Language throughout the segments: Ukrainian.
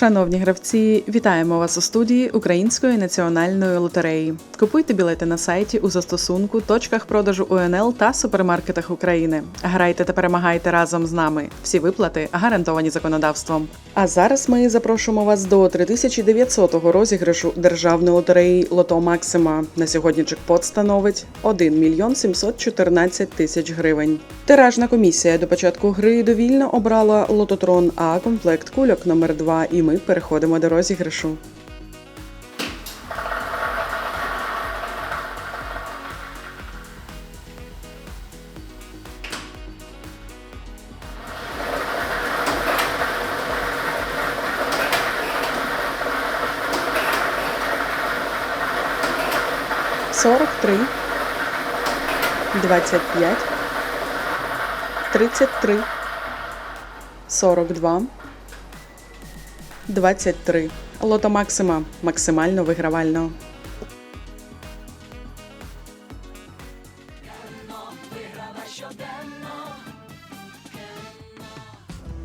Шановні гравці, вітаємо вас у студії Української національної лотереї. Купуйте білети на сайті у застосунку, точках продажу УНЛ та супермаркетах України. Грайте та перемагайте разом з нами. Всі виплати гарантовані законодавством. А зараз ми запрошуємо вас до 3900-го розіграшу державної лотереї Лото Максима. На сьогодні джекпот становить 1 мільйон 714 тисяч гривень. Тиражна комісія до початку гри довільно обрала лототрон А комплект кульок номер 2 і ми переходимо до розіграшу. Сорок три, двадцять п'ять, тридцять три, сорок два. 23. Лото Максима максимально вигравально.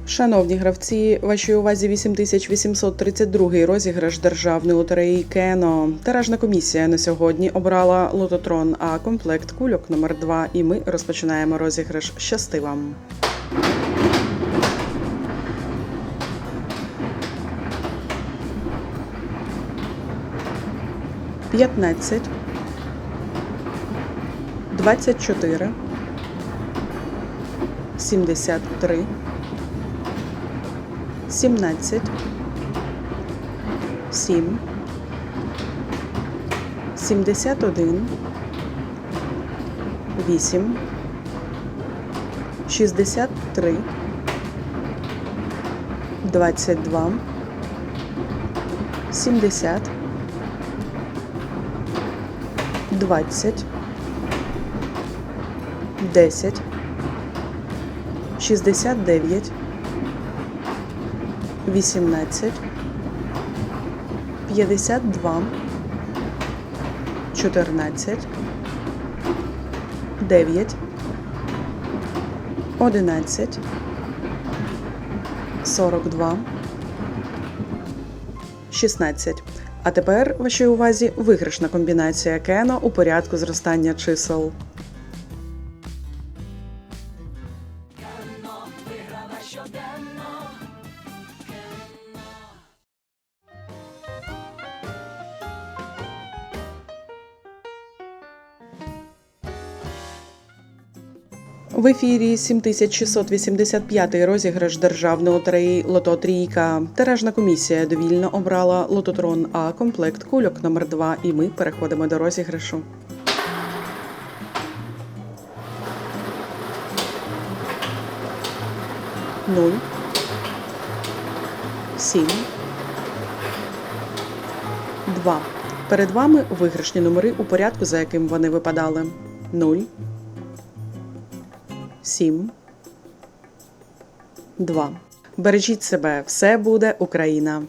Шановні гравці, вашій увазі 8832 розіграш державної лотереї Кено. Тиражна комісія на сьогодні обрала лототрон А комплект кульок номер 2 і ми розпочинаємо розіграш. Щасти вам! 15, 24, 73, 17, 7, 71, 8, 63, 22, 70, 20, 10, 69, 18, 52, 14, 9, 11, 42, 16. А тепер вашій увазі виграшна комбінація Кено у порядку зростання чисел. В ефірі 7685 розіграш державної лотереї Лото Трійка. Тиражна комісія довільно обрала лототрон А комплект кульок номер 2 і ми переходимо до розіграшу. Нуль. Сім. Два. Перед вами виграшні номери у порядку, за яким вони випадали. Нуль. Сім. Два. Бережіть себе, все буде Україна.